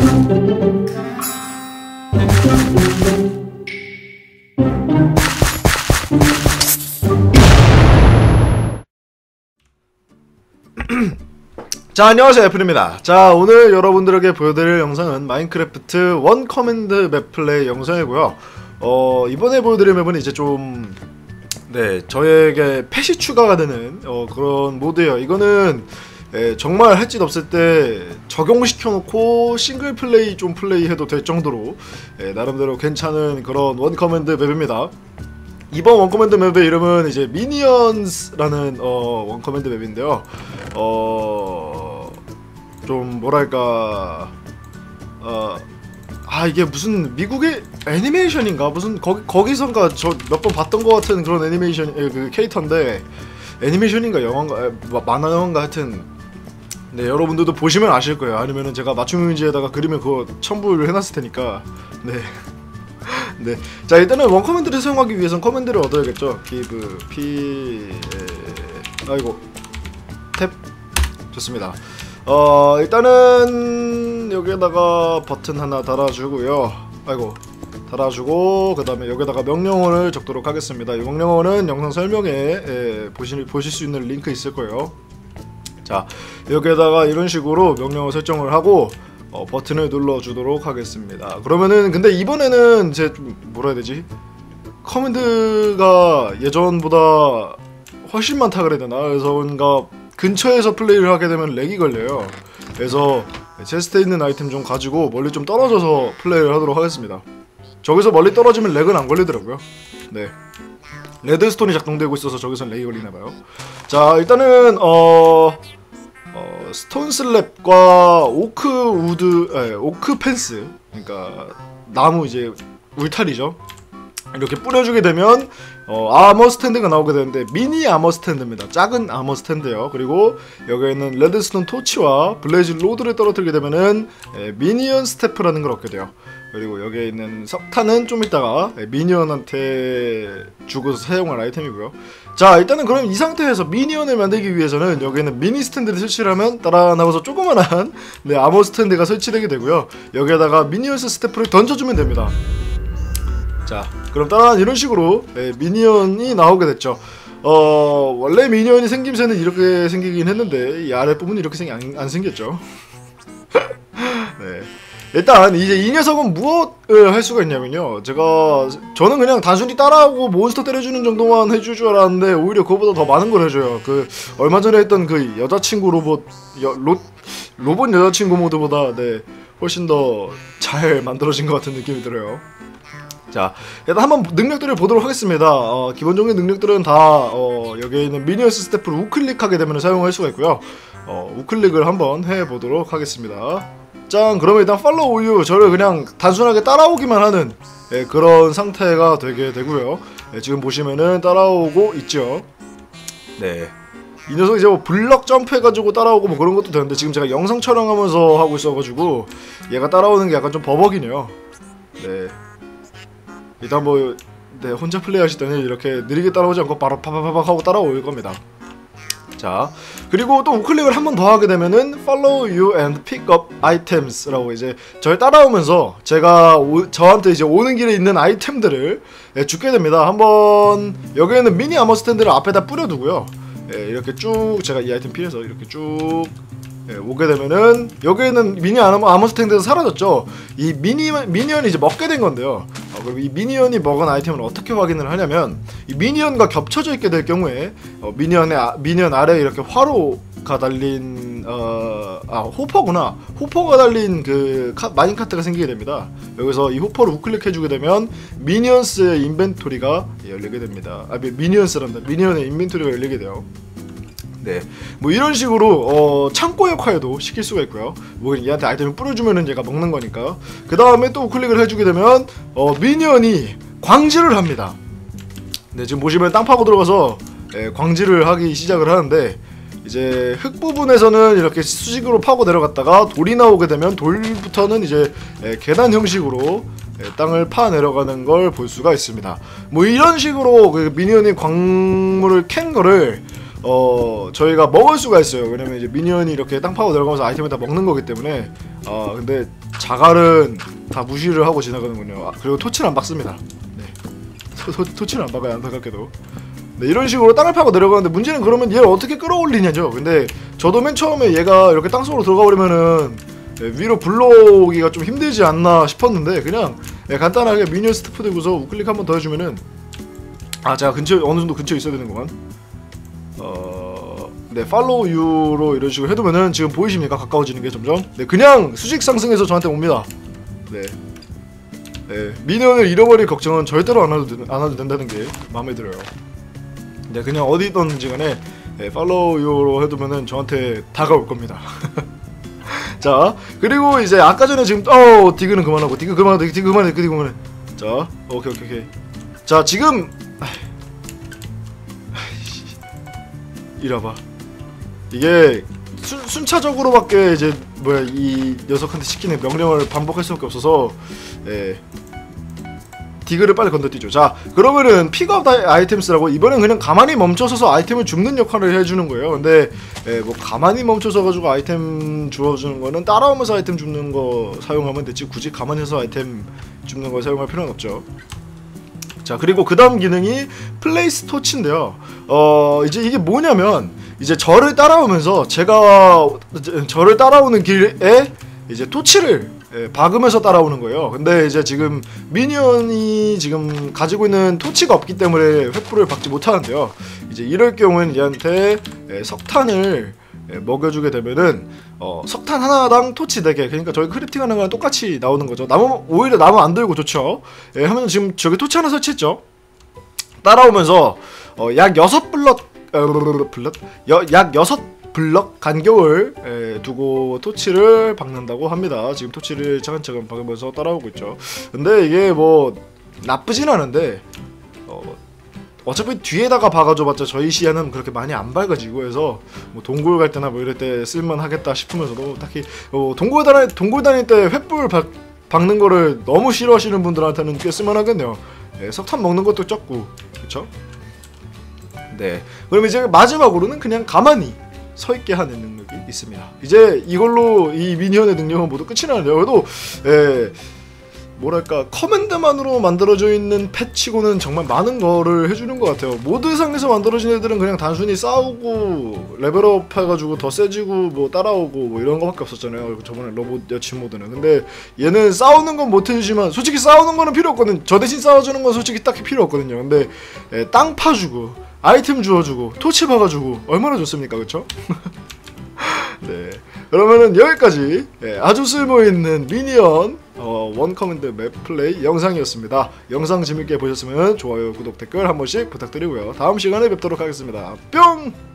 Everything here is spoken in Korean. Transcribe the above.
자 안녕하세요 애플입니다. 자 오늘 여러분들에게 보여드릴 영상은 마인크래프트 원 커맨드 맵 플레이 영상이고요. 어 이번에 보여드릴 맵은 이제 좀 네, 저에게 펫이 추가가 되는 어, 그런 모드예요. 이거는 예, 정말 할 짓 없을 때 적용시켜놓고 싱글 플레이 좀 플레이해도 될 정도로 예, 나름대로 괜찮은 그런 원 커맨드 맵입니다. 이번 원 커맨드 맵의 이름은 이제 미니언스라는 어, 원 커맨드 맵인데요. 어, 좀 뭐랄까, 어, 아 이게 무슨 미국의 애니메이션인가? 무슨 거기 거기선가 저 몇 번 봤던 것 같은 그런 애니메이션 에, 그 캐릭터인데 애니메이션인가 영화인가 에, 마- 만화 영화인가? 하여튼 네 여러분들도 보시면 아실 거예요. 아니면은 제가 맞춤 이미지에다가 그림을 그거 첨부를 해놨을 테니까 네. 네. 자 일단은 원 커맨드를 사용하기 위해선 커맨드를 얻어야겠죠. give p 에... 아이고 탭 좋습니다. 어 일단은 여기에다가 버튼 하나 달아주고요. 아이고 달아주고 그 다음에 여기다가 명령어를 적도록 하겠습니다. 이 명령어는 영상 설명에 에, 보실 보실 수 있는 링크 있을 거예요. 자 여기에다가 이런 식으로 명령어 설정을 하고 어, 버튼을 눌러주도록 하겠습니다. 그러면은 근데 이번에는 제좀 뭐라 해야 되지? 커맨드가 예전보다 훨씬 많다 그래야 되나? 그래서 뭔가 근처에서 플레이를 하게 되면 렉이 걸려요. 그래서 체스트에 있는 아이템 좀 가지고 멀리 좀 떨어져서 플레이를 하도록 하겠습니다. 저기서 멀리 떨어지면 렉은 안 걸리더라고요. 네. 레드스톤이 작동되고 있어서 저기선 렉이 걸리나봐요. 자 일단은 어... 어, 스톤 슬랩과 오크 우드, 에, 오크 펜스, 그러니까 나무 이제 울타리죠. 이렇게 뿌려주게 되면 어, 아머 스탠드가 나오게 되는데 미니 아머 스탠드입니다. 작은 아머 스탠드요. 그리고 여기에는 레드스톤 토치와 블레이즈 로드를 떨어뜨리게 되면은 에, 미니언 스태프라는 걸 얻게 돼요. 그리고 여기에 있는 석탄은 좀 이따가 에, 미니언한테 주고서 사용할 아이템이고요. 자 일단은 그럼 이 상태에서 미니언을 만들기 위해서는 여기에는 미니 스탠드를 설치를 하면 따라 나와서 조그만한 네, 아머 스탠드가 설치되게 되고요. 여기에다가 미니언스 스태프를 던져주면 됩니다. 자, 그럼 따라 이런 식으로 예, 미니언이 나오게 됐죠. 어 원래 미니언이 생김새는 이렇게 생기긴 했는데 이 아랫 부분이 이렇게 생기 안, 안 생겼죠. 네. 일단 이제 이 녀석은 무엇을 할 수가 있냐면요. 제가 저는 그냥 단순히 따라하고 몬스터 때려주는 정도만 해줄 줄 알았는데 오히려 그거보다 더 많은 걸 해줘요. 그 얼마 전에 했던 그 여자친구 로봇 여, 로, 로봇 여자친구 모드보다 네 훨씬 더 잘 만들어진 것 같은 느낌이 들어요. 자, 일단 한번 능력들을 보도록 하겠습니다. 어, 기본적인 능력들은 다 어, 여기에 있는 미니언스 스태프를 우클릭하게 되면 사용할 수가 있고요. 어, 우클릭을 한번 해보도록 하겠습니다. 짠, 그러면 일단 팔로우 우유 저를 그냥 단순하게 따라오기만 하는 예, 그런 상태가 되게 되고요. 예, 지금 보시면은 따라오고 있죠. 네. 이 녀석 이제 뭐 블럭 점프해가지고 따라오고 뭐 그런 것도 되는데 지금 제가 영상 촬영하면서 하고 있어가지고 얘가 따라오는 게 약간 좀 버벅이네요. 네. 일단 뭐 네, 혼자 플레이하실 때는 이렇게 느리게 따라오지 않고 바로 파파파박 하고 따라올 겁니다. 자, 그리고 또 우클릭을 한 번 더 하게 되면은 Follow you and pick up items라고 이제 저를 따라오면서 제가 오, 저한테 이제 오는 길에 있는 아이템들을 예, 주게 됩니다. 한번 여기에는 미니 아머 스탠드를 앞에다 뿌려두고요. 예, 이렇게 쭉 제가 이 아이템 필요해서 이렇게 쭉 예, 오게 되면은 여기에는 미니 아머, 아머 스탠드가 사라졌죠. 이 미니 미니언이 이제 먹게 된 건데요. 어, 그럼 이 미니언이 먹은 아이템을 어떻게 확인을 하냐면 이 미니언과 겹쳐져 있게 될 경우에 어, 미니언의 아, 미니언 아래에 이렇게 화로가 달린 어, 아 호퍼구나 호퍼가 달린 그 카, 마인카트가 생기게 됩니다. 여기서 이 호퍼를 우클릭해주게 되면 미니언스의 인벤토리가 열리게 됩니다. 아 미- 미니언스란다. 미니언의 인벤토리가 열리게 돼요. 네, 뭐 이런 식으로 어, 창고 역할도 시킬 수가 있고요. 뭐 얘한테 아이템을 뿌려주면은 얘가 먹는 거니까. 그 다음에 또 클릭을 해주게 되면 어, 미니언이 광질을 합니다. 네, 지금 보시면 땅 파고 들어가서 예, 광질을 하기 시작을 하는데 이제 흙 부분에서는 이렇게 수직으로 파고 내려갔다가 돌이 나오게 되면 돌부터는 이제 예, 계단 형식으로 예, 땅을 파 내려가는 걸 볼 수가 있습니다. 뭐 이런 식으로 그 미니언이 광물을 캔 거를 어 저희가 먹을 수가 있어요. 왜냐면 이제 미니언이 이렇게 땅 파고 내려가면서 아이템을 다 먹는 거기 때문에 어 근데 자갈은 다 무시를 하고 지나가는군요. 아, 그리고 토치는 안 박습니다. 네. 토, 토, 토치는 안 박아요 안타깝게도. 네, 이런 식으로 땅을 파고 내려가는데 문제는 그러면 얘를 어떻게 끌어올리냐죠. 근데 저도 맨 처음에 얘가 이렇게 땅 속으로 들어가 버리면은 네, 위로 불러오기가 좀 힘들지 않나 싶었는데 그냥 네, 간단하게 미니언 스태프 들고서 우클릭 한 번 더 해주면은 아 제가 근처 어느 정도 근처에 있어야 되는구만. 어, 네 팔로우 유로 이런 식으로 해두면은 지금 보이십니까 가까워지는 게 점점. 네 그냥 수직 상승해서 저한테 옵니다. 네. 네 미니언을 잃어버릴 걱정은 절대로 안 해도 되- 안 해도 된다는 게 마음에 들어요. 네 그냥 어디 있던지 간에 네, 팔로우 유로 해두면은 저한테 다가올 겁니다. 자 그리고 이제 아까 전에 지금 어 디그는 그만하고 디그 그만해 디그 그만해 디그 그만해 자 오케이 오케이 오케이 자 지금 아이씨. 이라봐 이게 순, 순차적으로밖에 이제 뭐야 이 녀석한테 시키는 명령을 반복할 수밖에 없어서 예 디그를 빨리 건너뛰죠. 자, 그러면은 픽업 아이템스라고 이번엔 그냥 가만히 멈춰서서 아이템을 줍는 역할을 해주는 거예요. 근데 예, 뭐 가만히 멈춰서 가지고 아이템 주워주는 거는 따라오면서 아이템 줍는 거 사용하면 되지 굳이 가만히서 아이템 줍는 거 사용할 필요는 없죠. 자 그리고 그 다음 기능이 플레이스 토치인데요. 어 이제 이게 뭐냐면 이제 저를 따라오면서 제가 저를 따라오는 길에 이제 토치를 예, 박으면서 따라오는 거예요. 근데 이제 지금 미니언이 지금 가지고 있는 토치가 없기 때문에 횃불을 박지 못하는데요. 이제 이럴 경우에는 얘한테 예, 석탄을 예, 먹여주게 되면은 어, 석탄 하나당 토치 4개. 그러니까 저희 크래프팅 하는 거랑 똑같이 나오는 거죠. 나무 오히려 나무 안 들고 좋죠. 예, 하면 지금 저기 토치 하나 설치했죠. 따라오면서 어, 약 6블럭 어, 블럭? 여, 약 6 블럭 간격을 예, 두고 토치를 박는다고 합니다. 지금 토치를 차근차근 박으면서 따라오고 있죠. 근데 이게 뭐 나쁘진 않은데 어, 어차피 뒤에다가 박아줘봤자 저희 시야는 그렇게 많이 안 밝아지고 해서 뭐 동굴 갈 때나 뭐 이럴 때 쓸만하겠다 싶으면서도 딱히 어, 동굴 다닐 동굴 다닐 때 횃불 박, 박는 거를 너무 싫어하시는 분들한테는 꽤 쓸만하겠네요. 네, 석탄 먹는 것도 적고 그렇죠? 네. 그럼 이제 마지막으로는 그냥 가만히 서 있게 하는 능력이 있습니다. 이제 이걸로 이 미니언의 능력은 모두 끝이 나는데요. 그래도 예. 뭐랄까 커맨드만으로 만들어져 있는 패치고는 정말 많은 거를 해주는 것 같아요. 모드상에서 만들어진 애들은 그냥 단순히 싸우고 레벨업 해가지고 더 세지고 뭐 따라오고 뭐 이런 거밖에 없었잖아요. 저번에 로봇 여친 모드는. 근데 얘는 싸우는 건 못해주지만 솔직히 싸우는 거는 필요 없거든. 저 대신 싸워주는 건 솔직히 딱히 필요 없거든요. 근데 예, 땅 파주고 아이템 주워주고 토치 박아주고 얼마나 좋습니까 그쵸? 네. 그러면은 여기까지 예, 아주 쓸모있는 미니언 어, 원 커맨드 맵 플레이 영상이었습니다. 영상 재밌게 보셨으면 좋아요, 구독, 댓글 한 번씩 부탁드리고요. 다음 시간에 뵙도록 하겠습니다. 뿅!